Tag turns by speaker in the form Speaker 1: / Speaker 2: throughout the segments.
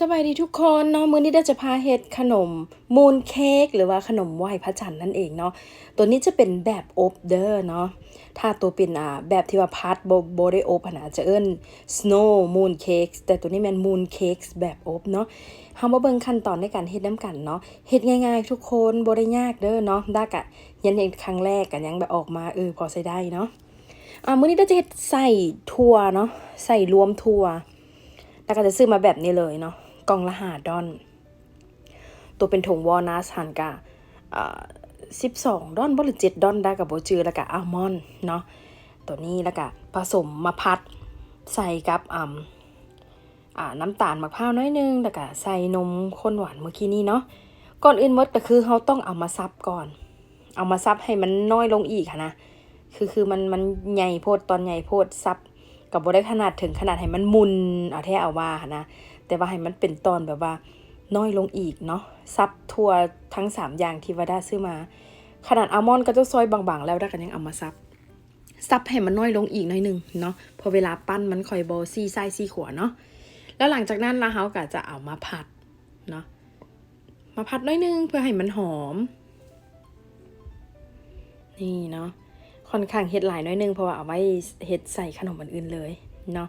Speaker 1: สบายดีทุกคนเนาะมื้อนี้ได้จะพาเฮ็ดขนมมูนเค้กหรือว่าขนมไหว้พระจันทร์นั่นเองเนาะตัวนี้จะเป็นแบบอบเด้อเนาะถ้าตัวเป็นอ่าแบบที่ว่าพัดโบโบได้อบอะนะจะเอิ้น snow moon cakes แต่ตัวนี้ม่น moon cakes แบบอบเนาะเฮามาเบิ่งขั้นตอนในการเฮ็ดน้ำกันเนาะเฮ็ดง่ายๆ ทุกคนบ่ได้ยากเด้อเนาะดากะยันเฮ็ดครั้งแรกก็ยังแบบออกมาเออพอใช้ได้เนาะอ่ามื้อนี้เราจะเฮ็ดใส่ถั่วเนาะใส่รวมถั่วแล้วก็จะซื้อมาแบบนี้เลยเนาะ กล่องละหาดอน ตัวเป็นถุงวอลนัสหันกะสิบสองดอนบหรือเจ็ดดอนได้กับโบจือแล้วก็อัลมอนด์เนาะตัวนี้แล้วก็ผสมมาพัดใส่กับอ่าน้ำตาลมะพร้าวน้อยนึงแล้วก็ใส่นมข้นหวานเมื่อกี้นี้เนาะก่อนอื่นมดก็คือเขาต้องเอามาซับก่อน เอามาซับให้มันน้อยลงอีกะนะคือคือมันมันใหญ่โพดตอนใหญ่โพดซับกับโบได้ขนาดถึงขนาดให้มันมุนเอาแท้เอาว่านะ แต่ว่าให้มันเป็นตอนแบบว่าน้อยลงอีกเนาะซับทัวทั้ง 3 อย่างที่ว่าได้ซื้อมา ขนาดอัลมอนด์ก็จะซอยบางๆ แล้วด้กันยังเอามาซับซับให้มันน้อยลงอีกน่อยนึงเนาะพอเวลาปั้นมันคอยโบซี่ไส้ซี่ขวเนาะแล้วหลังจากนั้นละเฮาก็จะเอามาผัดเนาะมาผัดน้อยนึงเพื่อให้มันหอม นี่เนาะค่อนข้างเฮ็ดหลายน้อยนึงเพราะว่าเอาไว้เฮ็ดใส่ขนมอื่นเลยเนาะ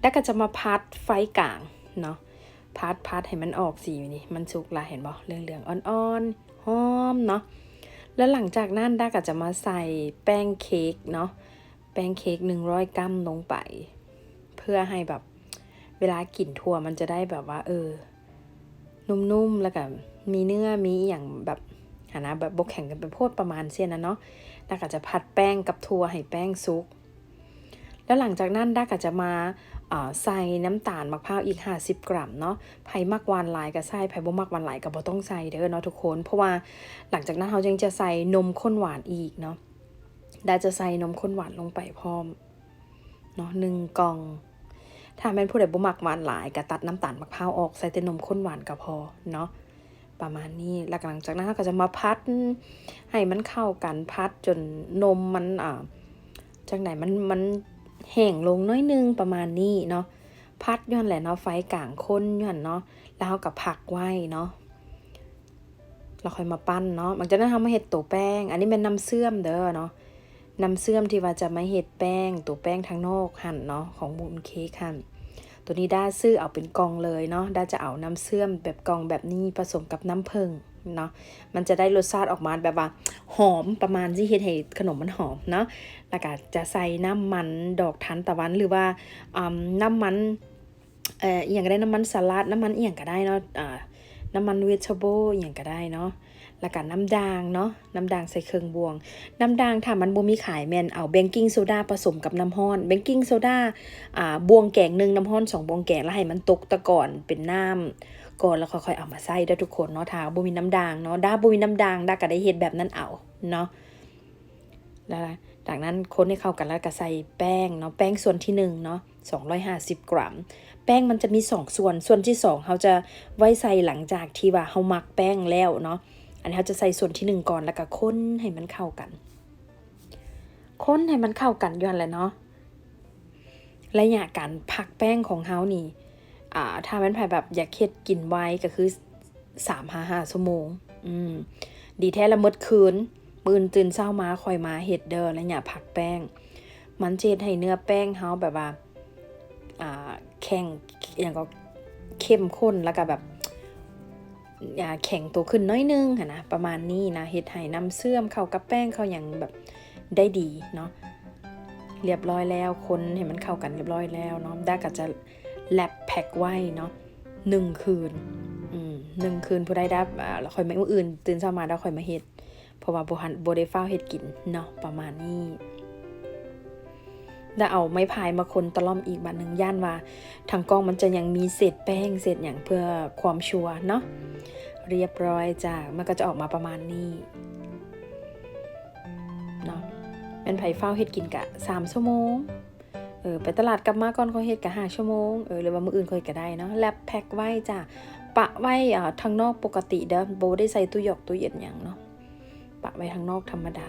Speaker 1: แล้วก็จะมาพัดไฟกลาง เนาะพัดพัดให้มันออกสีนี่มันสุกละเห็นบ่เหลืองๆอ่อนๆหอมเนาะแล้วหลังจากนั้นด้าก็จะมาใส่แป้งเค้กเนาะแป้งเค้ก100กรัมลงไป เพื่อให้แบบเวลากลิ่นทั่วมันจะได้แบบว่า เออ นุ่มๆแล้วก็มีเนื้อมีอย่างแบบหานะแบบบกแข็งกันเป็นโพดประมาณเส้นนะเนาะด้าก็จะพัดแป้งกับถั่วให้แป้งซุก แล้วหลังจากนั้นด้าก็จะมา ใส่น้ำตาลมะพร้าวอีก 50 กรัมเนาะไผ่มักหวานหลายก็ใส่ไผ่บ่มักหวานหลายก็บ่ต้องใส่เด้อเนาะทุกคน เพราะว่าหลังจากนั้นเรายังจะใส่นมข้นหวานอีกเนาะด้าจะใส่นมข้นหวานลงไปพร้อมเนาะหนึ่งกล่อง ถ้าแม่นผู้ใดบ่มักหวานหลายก็ตัดน้ำตาลมะพร้าวออกใส่แต่นมข้นหวานก็พอเนาะประมาณนี้แล้วหลังจากนั้นเราก็จะมาพัดให้มันเข้ากันพัดจนนมมันอ่าจากไหนมันมัน แห้งลงน้อยนึงประมาณนี้เนาะพัดย้อนแหละเนาะไฟกลางค้นย้อนเนาะแล้วกับผักไว้เนาะเราค่อยมาปั้นเนาะหลังจากนั้นเรามาเห็ดตัวแป้ง อันนี้เป็นน้ำเสื่อมเด้อเนาะน้ำเสื่อมที่ว่าจะมาเห็ดแป้ง ตัวแป้งทางนอกหั่นเนาะของบุญเค้กหั่นตัวนี้ด้าซื้อเอาเป็นกองเลยเนาะด้าจะเอาน้ำเสื่อมแบบกองแบบนี้ผสมกับน้ำผึ้ง เนาะมันจะได้รสชาติออกมาแบบว่า หอมประมาณที่เฮ็ดให้ขนมมันหอมเนาะแล้วก็จะใส่น้ำมันดอกทานตะวันหรือว่าน้ำมันเอ่ออย่างก็ได้น้ำมันสลัดน้ำมันเอหย่างก็ได้เนาะอ่าน้ำมันเวจเบิลอย่างก็ได้เนาะแล้วก็น้ำด่างเนาะน้ำด่างใส่เครื่องบวง น้ำด่างถ้ามันบ่มีขายแม่นเอาเบงกิ้งโซดาผสมกับน้ำห้อนเบงกิ้งโซดาอ่าบวงแกงหนึ่งน้ำห้อนสองบวงแกงแล้วให้มันตกตะก่อนเป็นน้ำ ก่อนแล้วค่อยๆเอามาใส่ได้ทุกคนเนาะถ้าบ่มีน้ำด่างเนาะด้าบ่มีน้ำด่างด้าก็ได้เฮ็ดแบบนั้นเอาเนาะแล้วจากนั้นคนให้เข้ากันแล้วก็ใส่แป้งเนาะแป้งส่วนที่1เนาะ250 กรัม แป้งมันจะมี 2 ส่วนส่วนที่2เขาจะไว้ใส่หลังจากที่ว่าเฮาหมักแป้งแล้วเนาะอันนี้เขาจะใส่ส่วนที่หนึ่งก่อนแล้วก็ค้นให้มันเข้ากันค้นให้มันเข้ากันย้อนแหละเนาะระยะการพักแป้งของเฮานี่ อ่าถ้ามันภายแบบอยากเฮ็ดกินไว้ก็คือสามห้าห้าชั่วโมง อืม ดีแท้ละมดคืนปืนตื่นเช้ามาคอยมาเฮ็ดเด้อระยะพักแป้ง มันเจ็ดให้เนื้อแป้งเฮาแบบว่า อ่า แข็งอย่างก็เข้มข้นแล้วก็แบบแข็งตัวขึ้นน้อยนึงค่ะนะประมาณนี้นะเฮ็ดให้น้ำเสื่อมเข้ากับแป้งเข้าอย่างแบบได้ดีเนาะเรียบร้อยแล้วคนให้มันเข้ากันเรียบร้อยแล้วเนาะด้าก็จะ แลบแพ็คไว้เนาะหนึ่งคืนหนึ่งคืนผู้ใดได้แล้วค่อยมามื้ออื่น ตื่นเช้ามาแล้วค่อยมาเฮ็ด เพราะว่าบ่หันบ่ได้ฟ้าเฮ็ดกินเนาะประมาณนี้ได้เอาไม้พายมาคนตะล่อมอีกบัดหนึ่งย่านว่า ทางกล้องมันจะยังมีเศษแป้งเศษอย่างเพื่อความชัวเนาะเรียบร้อยจ้ามันก็จะออกมาประมาณนี้เนาะเป็นไผ่เฝ้าเฮ็ดกินกะสามชั่วโมง เออไปตลาดกลับมาก่อนเขาเฮ็ดกะห้าชั่วโมงเออหรือว่ามื้ออื่นเขาเฮ็ดก็ได้เนาะแลบแพ็คไว้จ้าปะไว้อ่าทางนอกปกติเด้อโบได้ใส่ตู้หยอกตู้เย็นอย่างเนาะปะไว้ทางนอกธรรมดา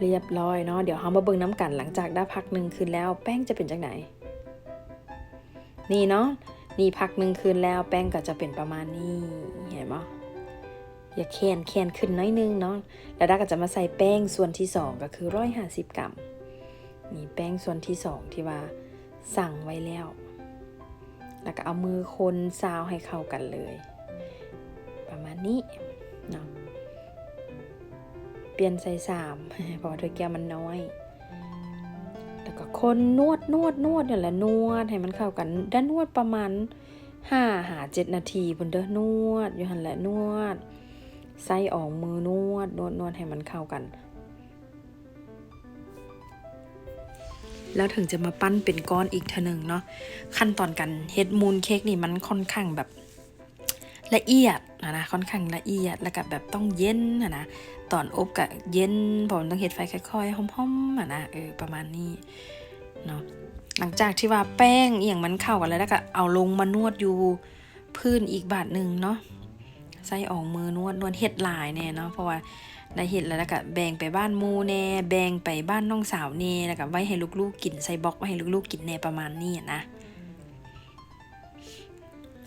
Speaker 1: เรียบร้อยเนาะเดี๋ยวเฮามาเบิ่งน้ำกันหลังจากได้พักหนึ่งคืนแล้วแป้งจะเป็นจังไหน นี่เนาะนี่พักหนึ่งคืนแล้วแป้งก็จะเป็นประมาณนี้เห็นไหม อย่าแคนแคนขึ้นน้อยนึงเนาะแล้วด้าก็จะมาใส่แป้งส่วนที่สองก็คือร้อยห้าสิบกรัมนี่แป้งส่วนที่สองที่ว่าสั่งไว้แล้ว แล้วก็เอามือคนซาวให้เข้ากันเลย ประมาณนี้เนาะเปลี่ยนใส่สามเพราะว่าถ้วยแก้วมันน้อย แล้วก็คนนวดนวดนวดเนี่ยแหละนวดให้มันเข้ากันด้านนวดประมาณห้าหาเจ็ดนาทีบนเด้อนวดอยู่หันแหละนวด ไส้ออกมือนวดนวดนวดให้มันเข้ากัน แล้วถึงจะมาปั้นเป็นก้อนอีกทอหนึ่งเนาะขั้นตอนการเฮ็ดมูนเค้กนี่มันค่อนข้างแบบละเอียดนะนะค่อนข้างละเอียดแล้วก็แบบต้องเย็นนะนะตอนอบกับเย็นผมต้องเฮ็ดไฟค่อยๆหอมๆอะนะเออประมาณนี้เนาะหลังจากที่ว่าแป้งอย่างมันเข้ากันแล้วแล้วก็เอาลงมานวดอยู่พื้นอีกบาทหนึ่งเนาะ ใส่ออกมือนวดนวดเฮ็ดหลายแน่เนาะเพราะว่าได้เฮ็ดแล้วแล้วก็แบ่งไปบ้านมูแน่แบ่งไปบ้านน้องสาวแน่แล้วก็ไว้ให้ลูกๆกินใส่บล็อกไว้ให้ลูกๆกินแน่ประมาณนี้นะ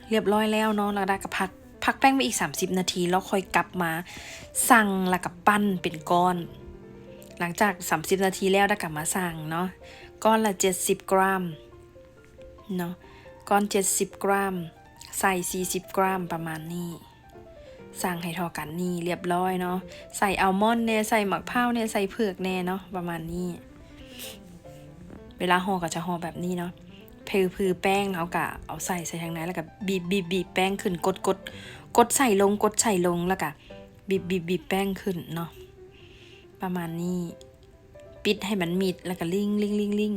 Speaker 1: เรียบร้อยแล้วเนาะแล้วได้ก็พักพักแป้งไปอีก 30 นาทีแล้วค่อยกลับมาสั่งแล้วก็ปั้นเป็นก้อน หลังจาก 30 นาทีแล้วได้กลับมาสั่งเนาะก้อนละ 70 กรัมเนาะก้อน 70 กรัม ใส่ 40 กรัมประมาณนี้ สั่งให้ทอกันนี่เรียบร้อยเนาะใส่อัลมอนด์เนี่ยใส่หมักเผาเนี่ยใส่เผือกแน่เนาะประมาณนี้ เวลาห่อก็จะห่อแบบนี้เนาะเพือพือแป้งเอากะเอาใส่ใส่ทางนั้นแล้วก็บีบบีบบีบแป้งขึ้นกดกดกดใส่ลงกดใส่ลงแล้วก็บีบบีบบีบแป้งขึ้นเนาะประมาณนี้ ปิดให้มันมิดแล้วก็ลิงลิงลิงลิง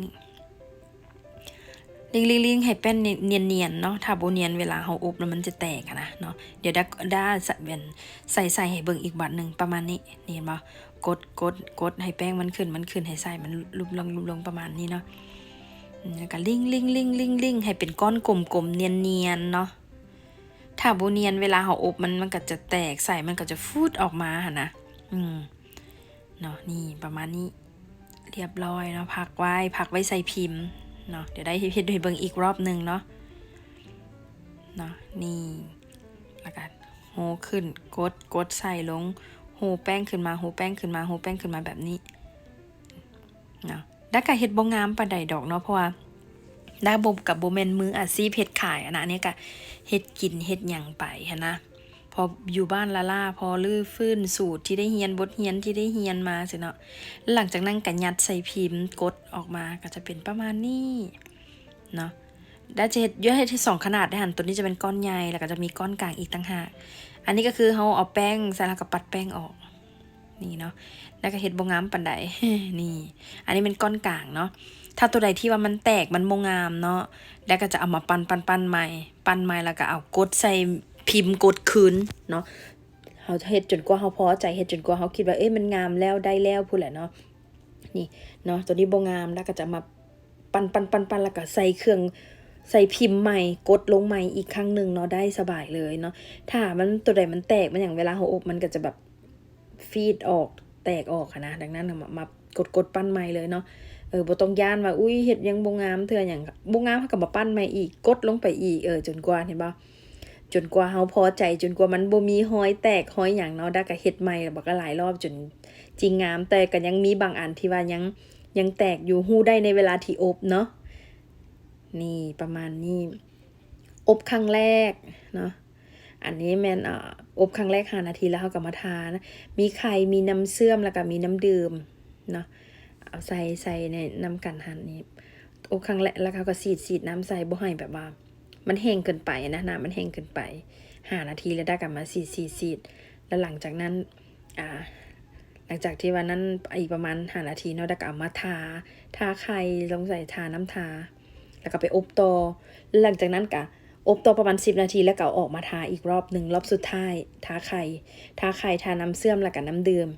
Speaker 1: ลิงลิงลิงให้แป้นเนียนเนียนๆเนาะถ้าโบเนียนเวลาเขาอบแล้วมันจะแตกนะเนาะเดี๋ยวด้าด้าใส่เป็นใส่ใส่ให้เบิ่งอีกบัดหนึ่งประมาณนี้นี่เห็นปะกดกดกดให้แป้งมันขึ้นมันขึ้นให้ใส่มันลุบลงลุบลงประมาณนี้เนาะแล้วก็ลิงลิงลิงลิงลิงให้เป็นก้อนกลมๆเนียนเนียนๆเนาะถ้าโบเนียนเวลาเขาอบมันมันก็จะแตกใส่มันก็จะฟูดออกมาหะนะอืมเนาะนี่ประมาณนี้ เรียบร้อยเนาะพักไว้พักไว้ใส่พิมพ์ เนาะเดี๋ยวได้เฮ็ดให้เบิ่งอีกรอบหนึ่งเนาะเนาะนี่แล้วก็โหขึ้นกดกดใส่ลงโหแป้งขึ้นมาโหแป้งขึ้นมาโหแป้งขึ้นมาแบบนี้เนาะด้ากะเฮ็ดบ่งามปานใดดอกเนาะเพราะว่าด้าบบกับโบแมนมืออาชีพเฮ็ดขายอะนะอันนี้ก็เฮ็ดกินเฮ็ดหยังไปหันนะ พออยู่บ้านละล่าพอลื้อฟื้นสูตรที่ได้เฮียนบทเฮียนที่ได้เฮียนมาสิเนาะหลังจากนั้นก็ยัดใส่พิมพ์กดออกมาก็จะเป็นประมาณนี้เนาะได้จะเฮ็ดเยอะที่สองขนาดได้หันตัวนี้จะเป็นก้อนใหญ่แล้วก็จะมีก้อนกลางอีกต่างหากอันนี้ก็คือเฮาเอาแป้งใส่แล้วก็ปัดแป้งออกนี่เนาะแล้วก็เฮ็ดบ่งามปานใดนี่ อันนี้เป็นก้อนกลางเนาะถ้าตัวใดที่ว่ามันแตกมันบ่งามเนาะแล้วก็จะเอามาปั้นปั้นปันใหม่ ปั้นใหม่แล้วก็เอากดใส่ พิมพ์กดคืนเนาะเฮาเฮ็ดจนกว่าเฮาพอใจเฮ็ดจนกว่าเฮาคิดว่าเอ๊ะมันงามแล้วได้แล้วพูดแหละเนาะนี่เนาะตัวนี้บ่งามแล้วก็จะมาปั้นปั้นปั้นปั้นแล้วก็ใส่เครื่องใส่พิมพ์ใหม่กดลงใหม่อีกครั้งหนึ่งเนาะได้สบายเลยเนาะถ้ามันตัวใดมันแตกมันอย่างเวลาเฮาอบมันก็จะแบบฟีดออกแตกออกอะนะดังนั้นมามากดกดปั้นใหม่เลยเนาะเออบ่ต้องย่านว่าอุ้ยเฮ็ดยังบ่งามเทื่อหยังบ่งามเขาก็มาปั้นใหม่อีกกดลงไปอีกเออจนกว่าเห็นบ่ จนกว่าเฮาพอใจจนกว่ามันบ่มีหอยแตกหอยหยังเนาะด้ก็เฮ็ดใหม่บักก็หลายรอบจนจริงงาม แต่ก็ยังมีบางอันที่ว่ายังยังแตกอยู่ฮู้ได้ในเวลาที่อบเนาะนี่ประมาณนี้อบครั้งแรกเนาะอันนี้แม่นอ่อบครั้งแรก5นาทีแล้วเฮาก็มาทานะมีไข่มีน้ำเชื่อมแล้วก็มีน้ำดื่มเนาะเอาใส่ใส่ในน้ำกันหันนี่โอ้ครั้งแรกแล้วเขาก็สีดสีดน้ำใส่บ่ให้แบบว่า มันแห้งเกินไปนะน้ำมันแห้งเกินไปห้านาทีแล้วได้กลับมาสีดสีดสีดแล้วหลังจากนั้นอ่าหลังจากที่วันนั้นอีกประมาณห้านาทีเนาะได้กลับมาทา ทาไข่ลงใส่ทาน้ำทา แล้วก็ไปอบต่อหลังจากนั้นก็อบต่อประมาณสิบนาทีแล้วก็อาออกมาทาอีกรอบหนึ่งรอบสุดท้ายทาไข่ทาไข่ทาน้ำเสื่อมแล้วก็น้ำดื่ม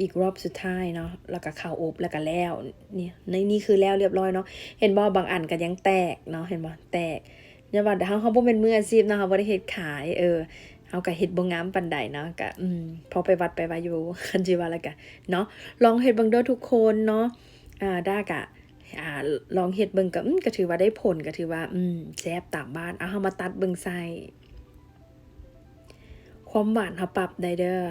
Speaker 1: อีกรอบสุดท้ายเนาะแล้วก็ข้าวอบแล้วก็แล้วนี่ในนี่คือแล้วเรียบร้อยเนาะเห็นบ่บางอันก็ยังแตกเนาะเห็นบ่แตก อย่าว่าแต่เฮาเฮาบ่เป็นมืออาชีพเนาะเฮาบ่ได้เฮ็ดขายเออเฮาก็เฮ็ดบ่งามปานใดเนาะก็อืมพอไปวัดไปว่าอยู่คันสิว่าแล้วก็เนาะลองเฮ็ดเบิ่งเด้อทุกคนเนาะอ่าด้ากะอ่าลองเฮ็ดเบิ่งก็อืมก็ถือว่าได้ผลก็ถือว่าอืมแซ่บตามบ้านเอาเฮามาตัดเบิ่งใส่ความหวานเฮาปรับได้เด้อ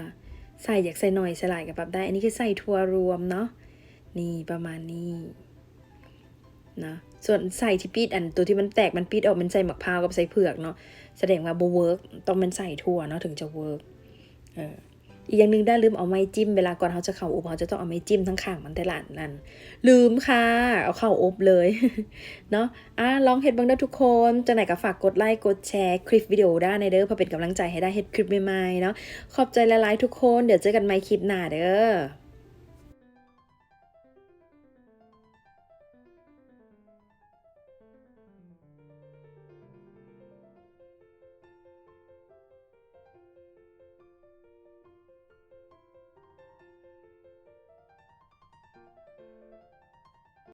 Speaker 1: ใส่อยากใส่หน่อยใส่หลายก็ปรับได้ อันนี้คือใส่ถั่วรวมเนาะนี่ประมาณนี้นะ ส่วนใส่ที่ปีดอันตัวที่มันแตกมันปีดออกมันใส่มะพร้าวกับใส่เผือกเนาะแสดงว่าบเวิร์กต้องมันใส่ถั่วเนาะถึงจะเวิร์กเอออีกอย่างหนึ่งได้ลืมเอาไม้จิ้มเวลาก่อนเขาจะเข้าอบเขาจะต้องเอาไม้จิ้มทั้งข้างมันแต่ละนั่นลืมค่ะ เอาเข้าอบเลยเนาะอะลองเฮ็ดบ้างเด้อทุกคนจะไหนก็ฝากกดไลค์กดแชร์คลิปวิดีโอได้ในเด้อเพื่อเป็นกำลังใจให้ได้เฮ็ดคลิปใหม่ๆเนาะขอบใจหลายๆทุกคนเดี๋ยวเจอกันใหม่คลิปหน้าเด้อ